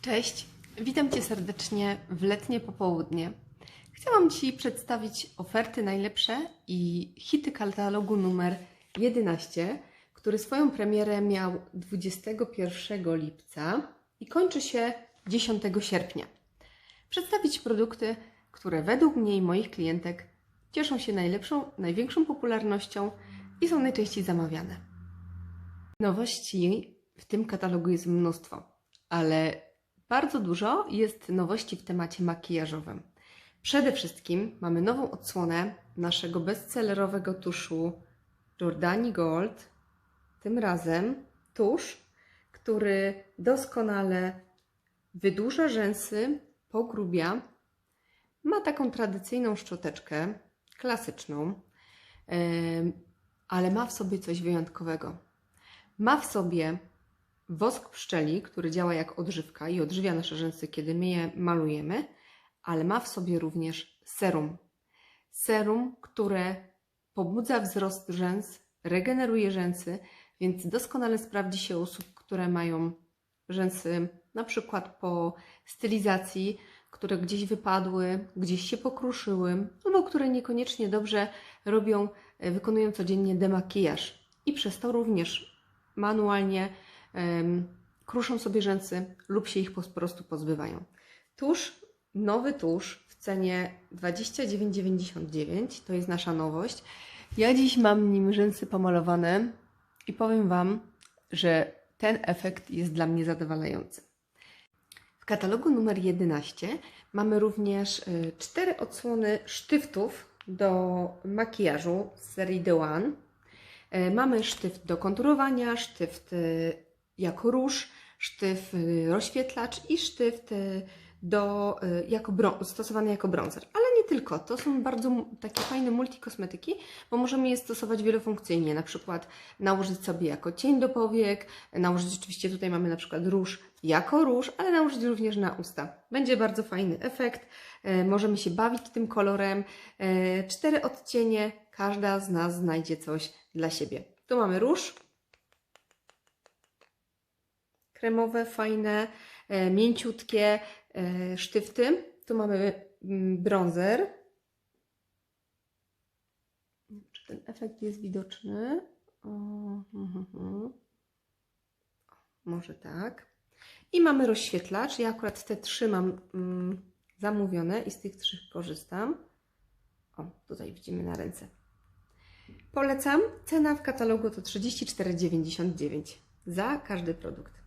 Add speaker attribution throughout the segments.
Speaker 1: Cześć, witam Cię serdecznie w letnie popołudnie. Chciałam Ci przedstawić oferty najlepsze i hity katalogu numer 11, który swoją premierę miał 21 lipca i kończy się 10 sierpnia. Przedstawić produkty, które według mnie i moich klientek cieszą się najlepszą, największą popularnością i są najczęściej zamawiane. Nowości w tym katalogu jest mnóstwo, ale bardzo dużo jest nowości w temacie makijażowym. Przede wszystkim mamy nową odsłonę naszego bestsellerowego tuszu Jordani Gold. Tym razem tusz, który doskonale wydłuża rzęsy, pogrubia. Ma taką tradycyjną szczoteczkę, klasyczną, ale ma w sobie coś wyjątkowego. Ma w sobie wosk pszczeli, który działa jak odżywka i odżywia nasze rzęsy, kiedy my je malujemy, ale ma w sobie również serum. Serum, które pobudza wzrost rzęs, regeneruje rzęsy, więc doskonale sprawdzi się osób, które mają rzęsy na przykład po stylizacji, które gdzieś wypadły, gdzieś się pokruszyły, albo które niekoniecznie dobrze robią, wykonują codziennie demakijaż i przez to również manualnie kruszą sobie rzęsy lub się ich po prostu pozbywają. Tusz, nowy tusz w cenie 29,99 to jest nasza nowość. Ja dziś mam nim rzęsy pomalowane i powiem Wam, że ten efekt jest dla mnie zadowalający. W katalogu numer 11 mamy również y, cztery odsłony sztyftów do makijażu z serii The One. E, Mamy sztyft do konturowania, sztyft jako róż, sztyft y, rozświetlacz i sztyft y, do, y, jako stosowany jako bronzer. Ale nie tylko, to są bardzo takie fajne multikosmetyki, bo możemy je stosować wielofunkcyjnie, na przykład nałożyć sobie jako cień do powiek, nałożyć oczywiście tutaj mamy na przykład róż jako róż, ale nałożyć również na usta. Będzie bardzo fajny efekt, e, możemy się bawić tym kolorem. E, Cztery odcienie, każda z nas znajdzie coś dla siebie. Tu mamy róż, kremowe, fajne, e, mięciutkie e, sztyfty. Tu mamy mm, bronzer. Czy ten efekt jest widoczny? O, mhm, mhm. Może tak. I mamy rozświetlacz. Ja akurat te trzy mam mm, zamówione i z tych trzech korzystam. O, tutaj widzimy na ręce. Polecam. Cena w katalogu to 34,99 za każdy produkt.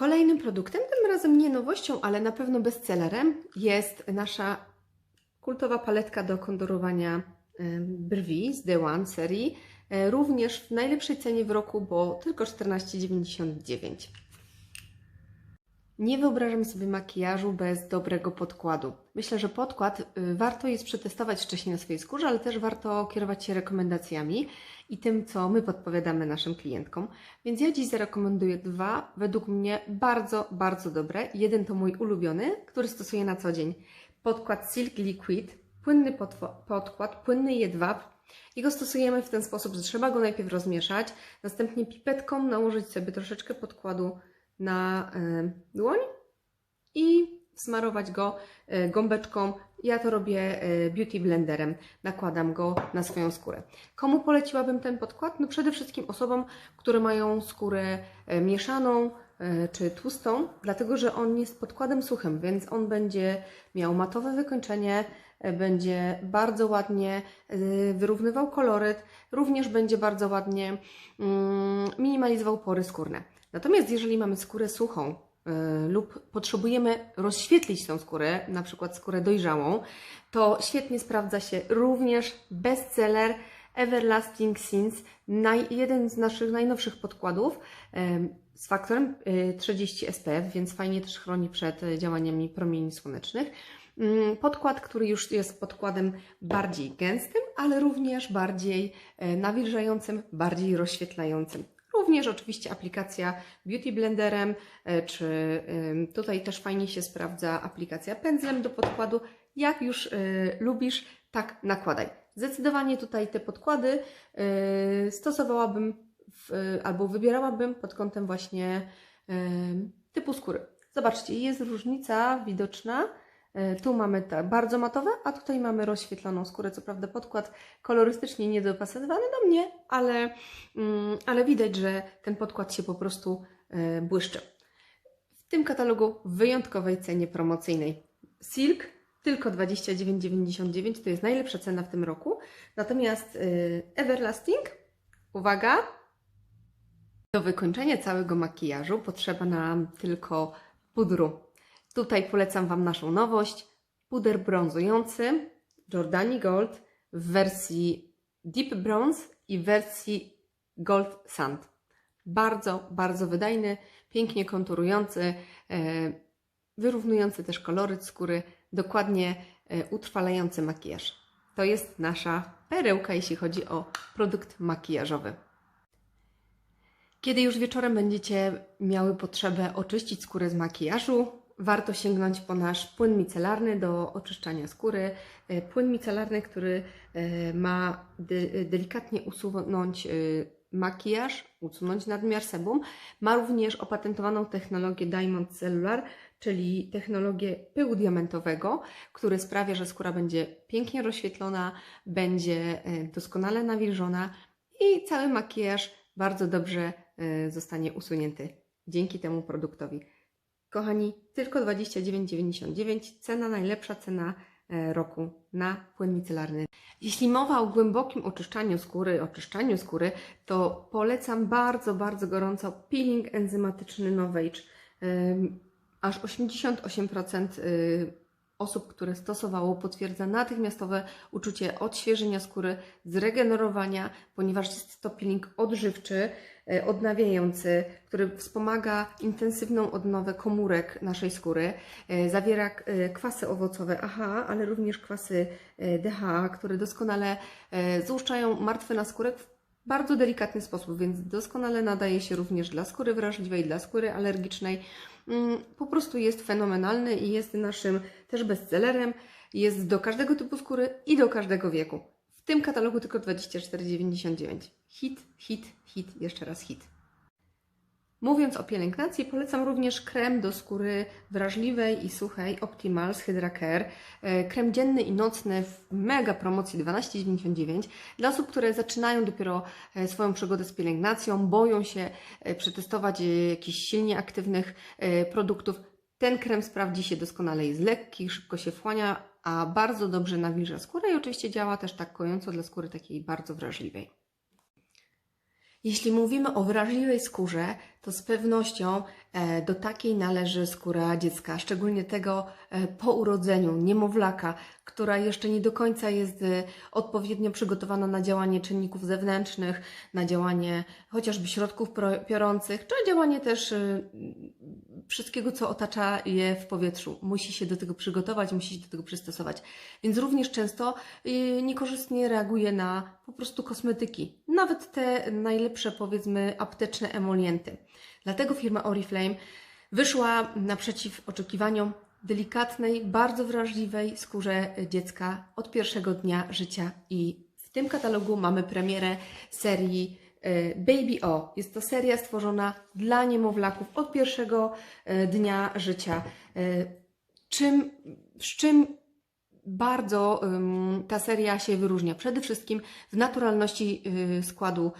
Speaker 1: Kolejnym produktem, tym razem nie nowością, ale na pewno bestsellerem, jest nasza kultowa paletka do konturowania em, brwi z The One serii. E, Również w najlepszej cenie w roku, bo tylko 14,99. Nie wyobrażam sobie makijażu bez dobrego podkładu. Myślę, że podkład y, warto jest przetestować wcześniej na swojej skórze, ale też warto kierować się rekomendacjami i tym, co my podpowiadamy naszym klientkom. Więc ja dziś zarekomenduję dwa, według mnie bardzo, bardzo dobre. Jeden to mój ulubiony, który stosuję na co dzień. Podkład Silk Liquid, płynny podkład, płynny jedwab. Jego stosujemy w ten sposób, że trzeba go najpierw rozmieszać, następnie pipetką nałożyć sobie troszeczkę podkładu na e, dłoń i smarować go e, gąbeczką. Ja to robię e, beauty blenderem. Nakładam go na swoją skórę. Komu poleciłabym ten podkład? No przede wszystkim osobom, które mają skórę mieszaną czy tłustą, dlatego że on jest podkładem suchym, więc on będzie miał matowe wykończenie, będzie bardzo ładnie wyrównywał koloryt, również będzie bardzo ładnie mm, minimalizował pory skórne. Natomiast jeżeli mamy skórę suchą y, lub potrzebujemy rozświetlić tą skórę, na przykład skórę dojrzałą, to świetnie sprawdza się również bestseller Everlasting Sins, jeden z naszych najnowszych podkładów z faktorem y, 30 SPF, więc fajnie też chroni przed y, działaniami promieni słonecznych. Mm, Podkład, który już jest podkładem bardziej gęstym, ale również bardziej e, nawilżającym, bardziej rozświetlającym. Również oczywiście aplikacja Beauty Blenderem, e, czy tutaj też fajnie się sprawdza aplikacja pędzlem do podkładu. Jak już e, lubisz, tak nakładaj. Zdecydowanie tutaj te podkłady e, stosowałabym w, albo wybierałabym pod kątem właśnie typu skóry. Zobaczcie, jest różnica widoczna. E, Tu mamy bardzo matowe, a tutaj mamy rozświetloną skórę. Co prawda podkład kolorystycznie niedopasowany do mnie, ale, mm, ale widać, że ten podkład się po prostu e, błyszczy. W tym katalogu w wyjątkowej cenie promocyjnej. Silk tylko 29,99 to jest najlepsza cena w tym roku. Natomiast y, Everlasting, uwaga, do wykończenia całego makijażu potrzeba nam tylko pudru. Tutaj polecam Wam naszą nowość. Puder brązujący Jordani Gold w wersji Deep Bronze i w wersji Gold Sand. Bardzo, bardzo wydajny, pięknie konturujący, e, wyrównujący też koloryt skóry, dokładnie e, utrwalający makijaż. To jest nasza perełka, jeśli chodzi o produkt makijażowy. Kiedy już wieczorem będziecie miały potrzebę oczyścić skórę z makijażu, warto sięgnąć po nasz płyn micelarny do oczyszczania skóry. E, Płyn micelarny, który e, ma de- delikatnie usunąć e, makijaż, usunąć nadmiar sebum, ma również opatentowaną technologię Diamond Cellular, czyli technologię pyłu diamentowego, który sprawia, że skóra będzie pięknie rozświetlona, będzie doskonale nawilżona i cały makijaż bardzo dobrze zostanie usunięty dzięki temu produktowi. Kochani, tylko 29,99 cena najlepsza cena e, roku na płyn micelarny. Jeśli mowa o głębokim oczyszczaniu skóry, oczyszczaniu skóry, to polecam bardzo, bardzo gorąco peeling enzymatyczny Novage. Aż 88% y, osób, które stosowało, potwierdza natychmiastowe uczucie odświeżenia skóry, zregenerowania, ponieważ jest to peeling odżywczy, e, odnawiający, który wspomaga intensywną odnowę komórek naszej skóry. E, Zawiera e, kwasy owocowe AHA, ale również kwasy DHA, które doskonale złuszczają martwy naskórek w bardzo delikatny sposób, więc doskonale nadaje się również dla skóry wrażliwej, dla skóry alergicznej. Mm, Po prostu jest fenomenalny i jest naszym też bestsellerem. Jest do każdego typu skóry i do każdego wieku. W tym katalogu tylko 24,99. Hit, hit, hit, jeszcze raz hit. Mówiąc o pielęgnacji, polecam również krem do skóry wrażliwej i suchej Optimal z Hydra Care. E, Krem dzienny i nocny w mega promocji 12,99 dla osób, które zaczynają dopiero e, swoją przygodę z pielęgnacją, boją się e, przetestować jakichś silnie aktywnych produktów. Ten krem sprawdzi się doskonale, jest lekki, szybko się wchłania, a bardzo dobrze nawilża skórę i oczywiście działa też tak kojąco dla skóry takiej bardzo wrażliwej. Jeśli mówimy o wrażliwej skórze, to z pewnością e, do takiej należy skóra dziecka, szczególnie tego e, po urodzeniu, niemowlaka, która jeszcze nie do końca jest e, odpowiednio przygotowana na działanie czynników zewnętrznych, na działanie chociażby środków piorących, czy działanie też wszystkiego, co otacza je w powietrzu. Musi się do tego przygotować, musi się do tego przystosować. Więc również często niekorzystnie reaguje na po prostu kosmetyki, nawet te najlepsze, powiedzmy, apteczne emolienty. Dlatego firma Oriflame wyszła naprzeciw oczekiwaniom delikatnej, bardzo wrażliwej skórze dziecka od pierwszego dnia życia i w tym katalogu mamy premierę serii e, Baby O. Jest to seria stworzona dla niemowlaków od pierwszego e, dnia życia. E, Czym, z czym bardzo ta seria się wyróżnia? Przede wszystkim w naturalności składu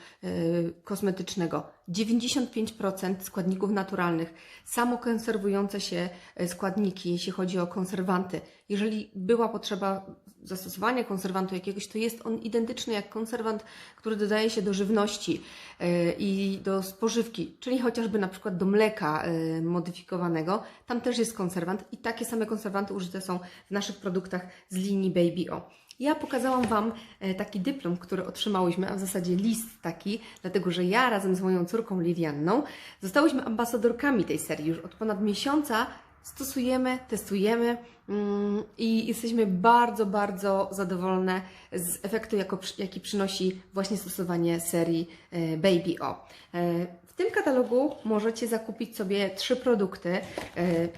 Speaker 1: kosmetycznego. 95% składników naturalnych, samokonserwujące się y, składniki, jeśli chodzi o konserwanty. Jeżeli była potrzeba zastosowania konserwantu jakiegoś, to jest on identyczny jak konserwant, który dodaje się do żywności y, i do spożywki, czyli chociażby na przykład do mleka y, modyfikowanego. Tam też jest konserwant i takie same konserwanty użyte są w naszych produktach z linii Baby O. Ja pokazałam Wam e, taki dyplom, który otrzymałyśmy, a w zasadzie list taki, dlatego że ja razem z moją córką Liwianną zostałyśmy ambasadorkami tej serii. Już od ponad miesiąca stosujemy, testujemy mm, i jesteśmy bardzo, bardzo zadowolone z efektu, jaki przynosi właśnie stosowanie serii e, Baby O. E, W tym katalogu możecie zakupić sobie trzy produkty,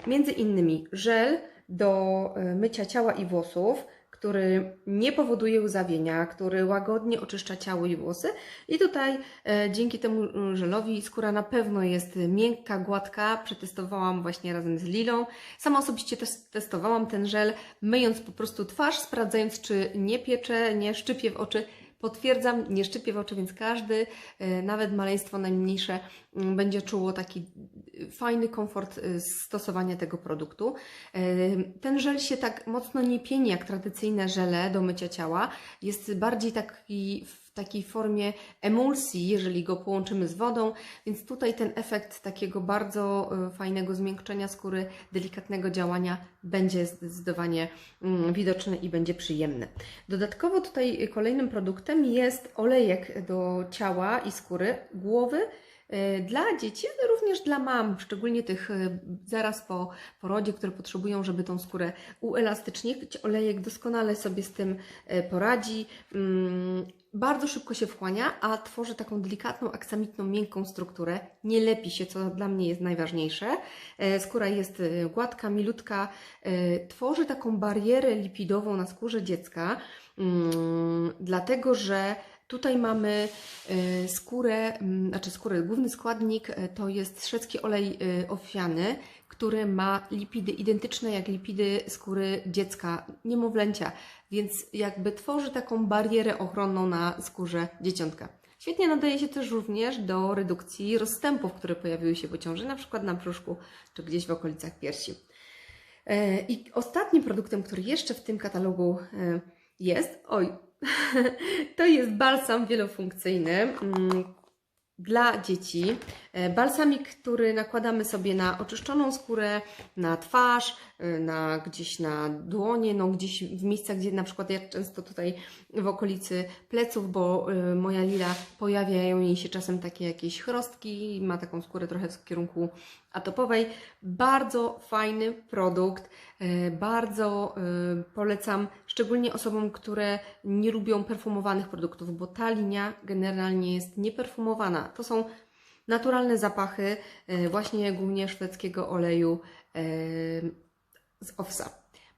Speaker 1: między innymi żel do mycia ciała i włosów, który nie powoduje łzawienia, który łagodnie oczyszcza ciało i włosy. I tutaj e, dzięki temu mm, żelowi skóra na pewno jest miękka, gładka. Przetestowałam właśnie razem z Lilą. Sama osobiście też testowałam ten żel, myjąc po prostu twarz, sprawdzając, czy nie piecze, nie szczypie w oczy. Potwierdzam, nie szczypie w oczy, więc każdy, e, nawet maleństwo najmniejsze, mm, będzie czuło taki e, fajny komfort e, stosowania tego produktu. Ten żel się tak mocno nie pieni jak tradycyjne żele do mycia ciała. Jest bardziej taki w takiej formie emulsji, jeżeli go połączymy z wodą, więc tutaj ten efekt takiego bardzo e, fajnego zmiękczenia skóry, delikatnego działania będzie zdecydowanie mm, widoczny i będzie przyjemny. Dodatkowo tutaj kolejnym produktem jest olejek do ciała i skóry głowy dla dzieci, ale również dla mam, szczególnie tych e, zaraz po porodzie, które potrzebują, żeby tą skórę uelastycznić. Olejek doskonale sobie z tym e, poradzi. Mm, Bardzo szybko się wchłania, a tworzy taką delikatną, aksamitną, miękką strukturę. Nie lepi się, co dla mnie jest najważniejsze. Skóra jest gładka, milutka. Tworzy taką barierę lipidową na skórze dziecka, mm, dlatego że Tutaj mamy e, skórę, mm, znaczy skórę, główny składnik e, to jest szwedzki olej e, owsiany, który ma lipidy identyczne jak lipidy skóry dziecka, niemowlęcia, więc jakby tworzy taką barierę ochronną na skórze dzieciątka. Świetnie nadaje się też również do redukcji rozstępów, które pojawiły się po ciąży, na przykład na brzuszku czy gdzieś w okolicach piersi. I ostatnim produktem, który jeszcze w tym katalogu jest, oj, to jest balsam wielofunkcyjny mm, dla dzieci. E, Balsamik, który nakładamy sobie na oczyszczoną skórę, na twarz, e, na gdzieś na dłonie, no gdzieś w miejscach, gdzie na przykład ja często tutaj w okolicy pleców, bo e, moja lila pojawiają jej się czasem takie jakieś chrostki, ma taką skórę trochę w kierunku atopowej. Bardzo fajny produkt, e, bardzo e, polecam, szczególnie osobom, które nie lubią perfumowanych produktów, bo ta linia generalnie jest nieperfumowana. To są naturalne zapachy, e, właśnie głównie szwedzkiego oleju z owsa.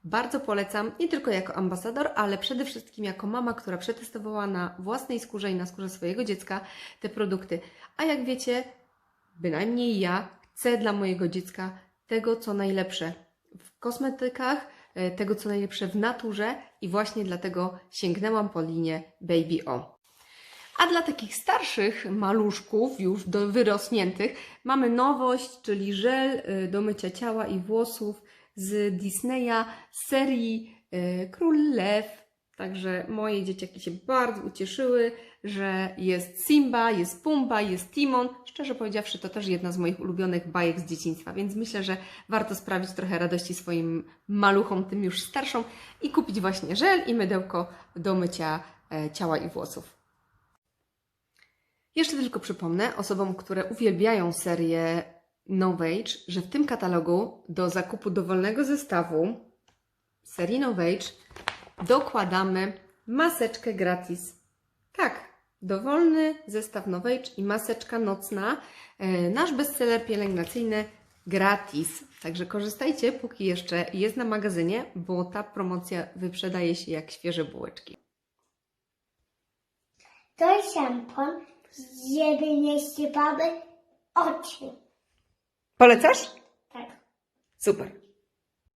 Speaker 1: Bardzo polecam, nie tylko jako ambasador, ale przede wszystkim jako mama, która przetestowała na własnej skórze i na skórze swojego dziecka te produkty. A jak wiecie, bynajmniej ja chcę dla mojego dziecka tego, co najlepsze w kosmetykach, e, tego, co najlepsze w naturze i właśnie dlatego sięgnęłam po linię Baby O. A dla takich starszych maluszków, już do wyrosniętych, mamy nowość, czyli żel y, do mycia ciała i włosów z Disneya z serii y, Król Lew. Także moje dzieciaki się bardzo ucieszyły, że jest Simba, jest Pumba, jest Timon. Szczerze powiedziawszy, to też jedna z moich ulubionych bajek z dzieciństwa, więc myślę, że warto sprawić trochę radości swoim maluchom, tym już starszą, i kupić właśnie żel i mydełko do mycia e, ciała i włosów. Jeszcze tylko przypomnę osobom, które uwielbiają serię Novage, że w tym katalogu do zakupu dowolnego zestawu serii Novage dokładamy maseczkę gratis. Tak, dowolny zestaw Novage i maseczka nocna. E, Nasz bestseller pielęgnacyjny gratis. Także korzystajcie, póki jeszcze jest na magazynie, bo ta promocja wyprzedaje się jak świeże bułeczki.
Speaker 2: To szampon, żeby nie ściepały oczy.
Speaker 1: Polecasz?
Speaker 2: Tak.
Speaker 1: Super.